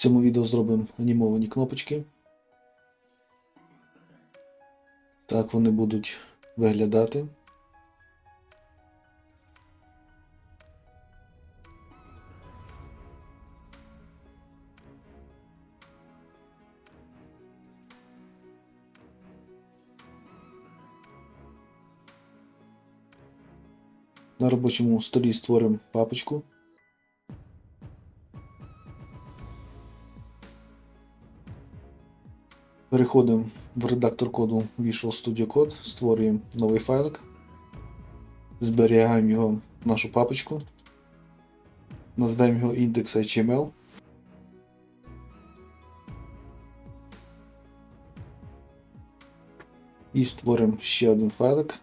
цьому відео зробимо анімовані кнопочки. Так вони будуть виглядати. На робочому столі створимо папочку. Переходимо в редактор коду Visual Studio Code, створюємо новий файлик, зберігаємо його в нашу папочку, назвемо його index.html. І створимо ще один файлик.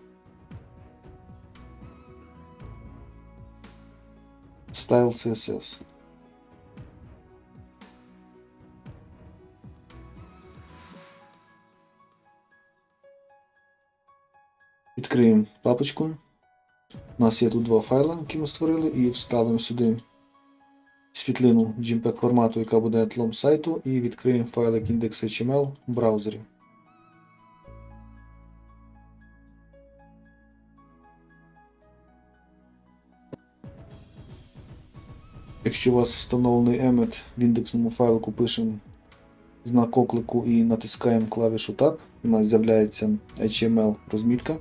Style Відкриємо папочку. У нас є тут два файли, які ми створили, і вставимо сюди світлину JPEG формату, яка буде тлом сайту, і відкриємо файлик index.html в браузері. Якщо у вас встановлений Emmet, в індексному файлику пишемо знак оклику і натискаємо клавішу Tab, у нас з'являється HTML розмітка.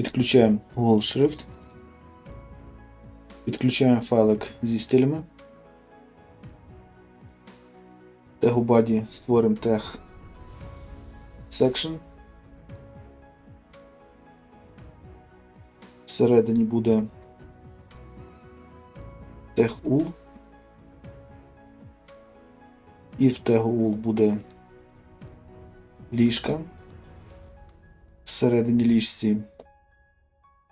Підключаємо Google Шрифт. Підключаємо файлик зі стилями. Тегу body створимо тег section. Всередині буде тег ul. І в тегу ul буде ліжка. Всередині ліжці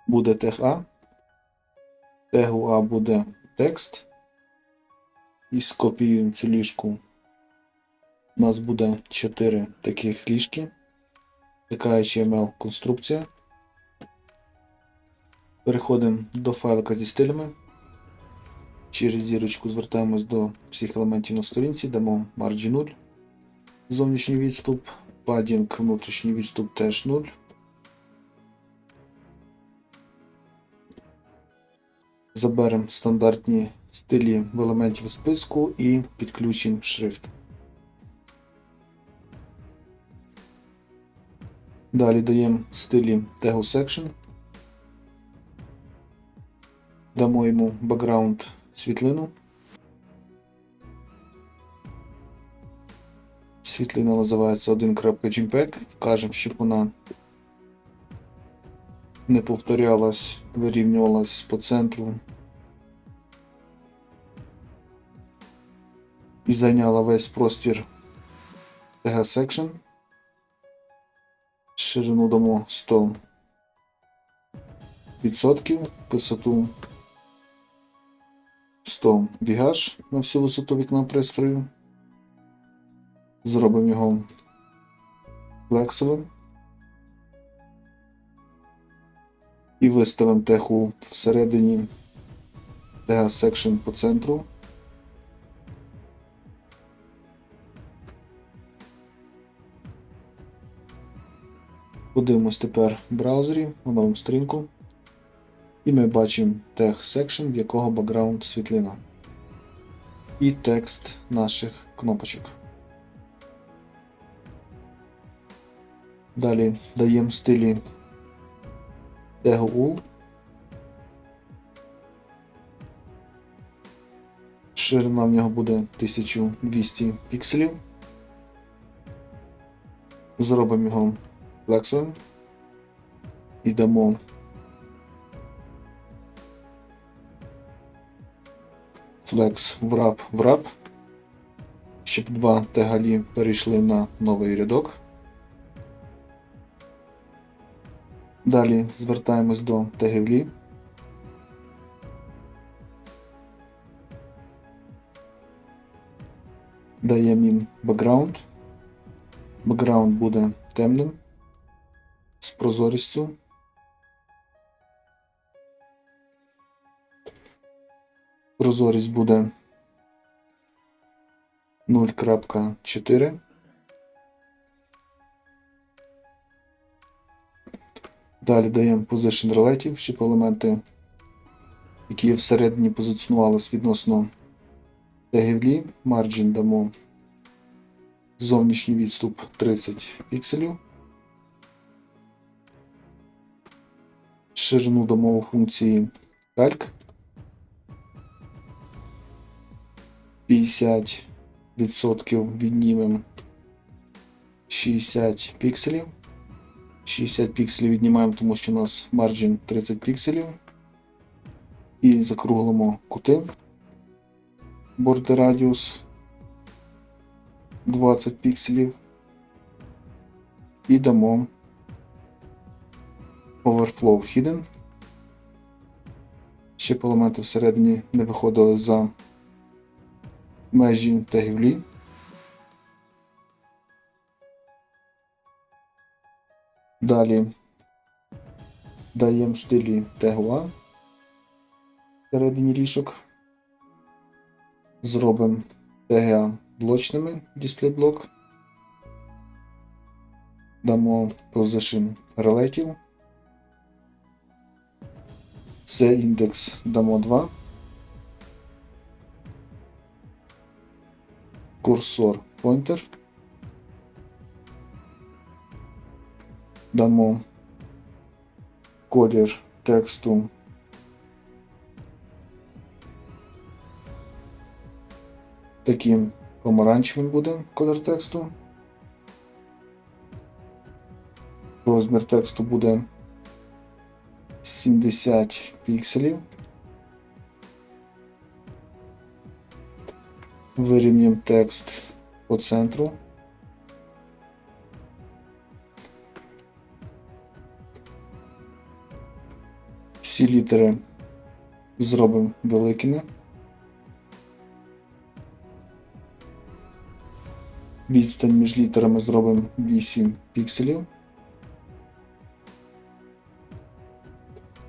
буде тег. Тегу А буде текст. І скопіюємо цю ліжку. У нас буде 4 таких ліжки. Така HTML конструкція. Переходимо до файлика зі стилями. Через зірочку звертаємось до всіх елементів на сторінці, дамо margin 0. Зовнішній відступ, padding, внутрішній відступ теж 0. Заберемо стандартні стилі в елементів списку і підключимо шрифт. Далі даємо стилі Tag Section. Дамо йому background світлину. Світлина називається 1.jpeg. Вкажемо, щоб вона не повторялась, вирівнювалась по центру і зайняла весь простір TG Section. Ширину дамо 100 відсотків, висоту 100 вігаш на всю висоту вікна пристрою. Зробимо його флексовим. І виставимо теху всередині TH Section по центру. Подивимось тепер в браузері, у новому сторінку. І ми бачимо тег Section, в якого бакграунд світлина. І текст наших кнопочок. Далі даємо стилі тегу UL. Ширина в нього буде 1200 пікселів. Зробимо його флексовим і дамо flex wrap wrap щоб два тегалі перейшли на новий рядок. Далі звертаємось до тегівлі. Даємо їм бекграунд. Бекграунд буде темним з прозорістю. Прозорість буде 0.4. Далі даємо Position Relative, щоб елементи, які всередині позиціонувалися відносно тегівлі. Margin дамо зовнішній відступ 30 пікселів. Ширину дамо у функції calc 50% віднімемо 60 пікселів. 60 пікселів віднімаємо, тому що у нас margin 30 пікселів. І закруглимо кути. Border radius 20 пікселів. І дамо overflow hidden. Щоб елементи всередині не виходили за межі тегівлі. Далі даємо стилі тегла всередині рішок. Зробимо TGA блочними дисплейблок. Дамо Position Relative. Це індекс дамо 2. Курсор Pointer. Дамо колір тексту таким помаранчевим буде колір тексту. Розмір тексту буде 70 пікселів. Вирівнюємо текст по центру. Всі літери зробимо великими. Відстань між літерами зробимо 8 пікселів.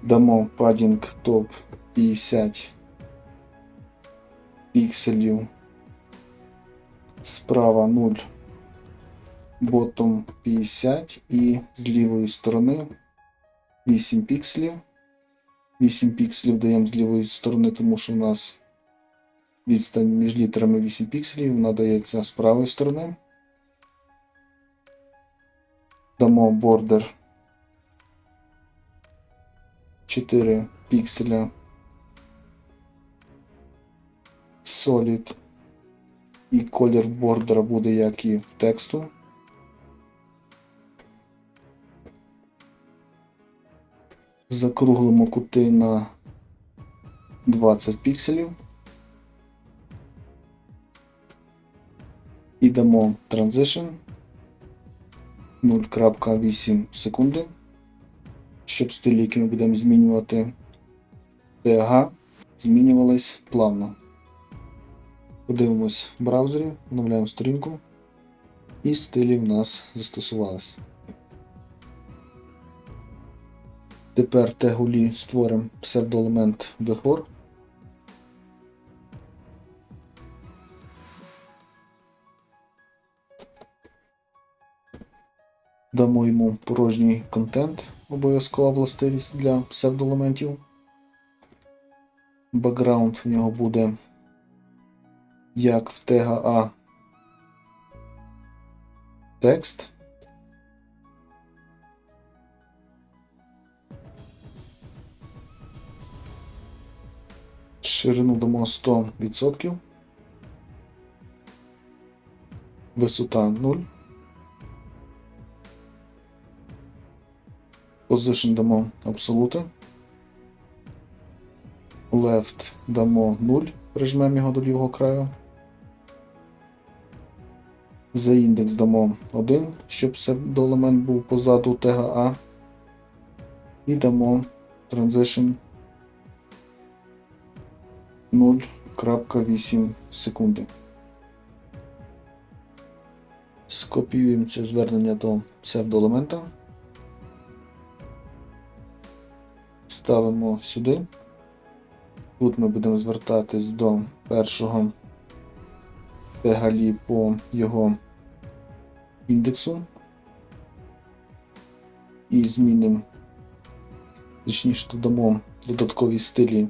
Дамо падінг топ 50 пікселів. Справа 0, bottom 50 і з лівої сторони 8 пікселів. 8 пікселів даємо з лівої сторони, тому що у нас відстань між літерами 8 пікселів, вона дається з правої сторони. Дамо бордер 4 пікселя. Solid. І колір бордера буде як і в тексту. Закруглимо кути на 20 пікселів. І дамо Transition 0.8 секунди, щоб стилі, які ми будемо змінювати TH, змінювались плавно. Подивимось в браузері, оновляємо сторінку і стилі в нас застосувалися. Тепер тегулі створимо псевдоелемент before. Дамо йому порожній контент, обов'язкова властивість для псевдоелементів. Бекграунд в нього буде як в тега А текст. Ширину дамо 100%. Висота 0. Position дамо абсолюти. Left дамо 0, прижмемо його до лівого краю. За індекс дамо 1, щоб псевдоелемент був позаду тега А. І дамо transition 0.8 секунди. Скопіюємо це звернення до псевдоелемента. Ставимо сюди. Тут ми будемо звертатись до першого тегалі по його індексу. І змінимо, точніше додамо додаткові стилі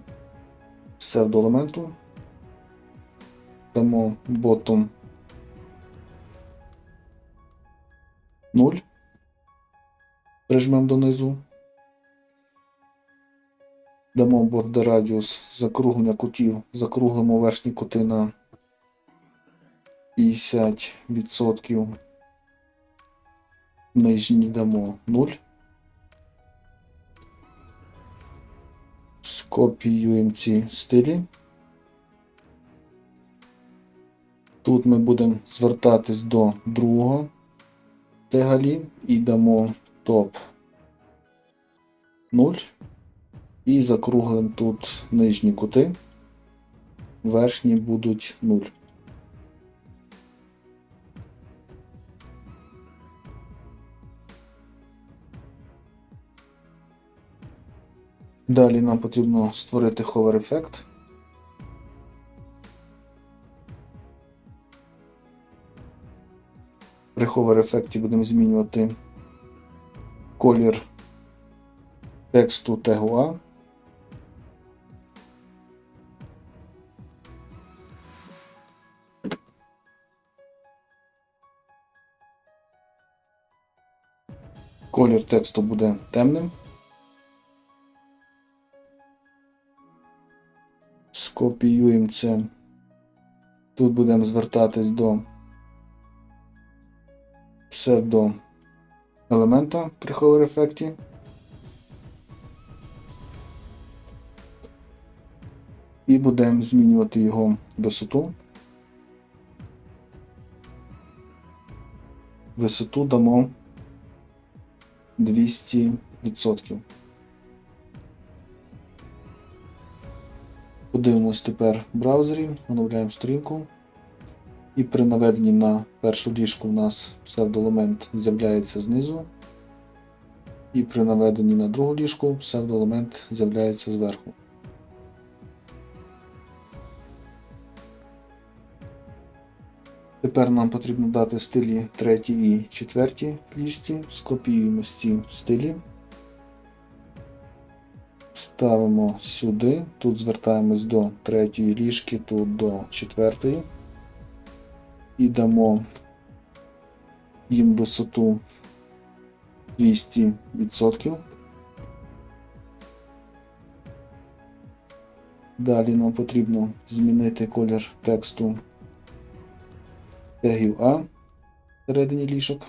псевдоелементу. Дамо bottom 0. Прижмемо донизу. Дамо border radius закруглення кутів, закруглимо верхні кути на 50%. Нижні дамо 0. Скопіюємо ці стилі. Тут ми будемо звертатись до другого тегалі і дамо топ 0. І закруглимо тут нижні кути. Верхні будуть 0. Далі нам потрібно створити hover ефект. При hover ефекті будемо змінювати колір тексту тегу. Колір тексту буде темним. Скопіюємо це. Тут будемо звертатись до псевдо елемента при hover ефекті. І будемо змінювати його висоту. Висоту дамо 200%. Подивимось тепер в браузері, оновляємо сторінку. І при наведенні на першу ліжку у нас псевдоелемент з'являється знизу. І при наведенні на другу ліжку псевдоелемент з'являється зверху. Тепер нам потрібно дати стилі третій і четвертій лісті. Скопіюємо ці стилі. Ставимо сюди. Тут звертаємось до третьої ліжки, тут до четвертої. І дамо їм висоту 200%. Далі нам потрібно змінити колір тексту тегів А всередині лішок.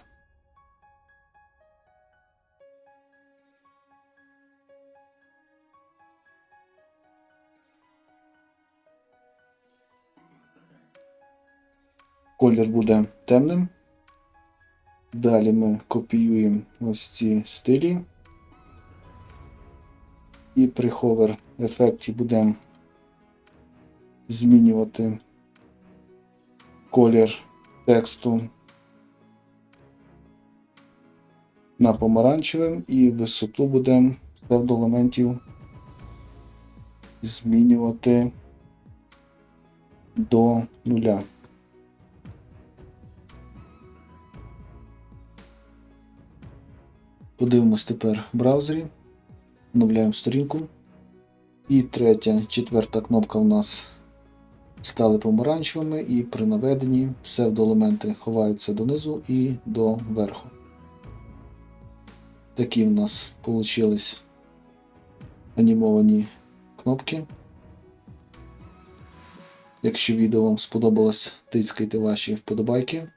Колір буде темним. Далі ми копіюємо ось ці стилі. І при hover ефекті будемо змінювати колір тексту на помаранчевим і висоту будемо псевдоелементів змінювати до нуля. Подивимось тепер в браузері, оновляємо сторінку. І третя, четверта кнопка в нас стали помаранчевими, і при наведенні псевдоелементи ховаються донизу і до верху. Такі в нас вийшли анімовані кнопки. Якщо відео вам сподобалось, тискайте ваші вподобайки.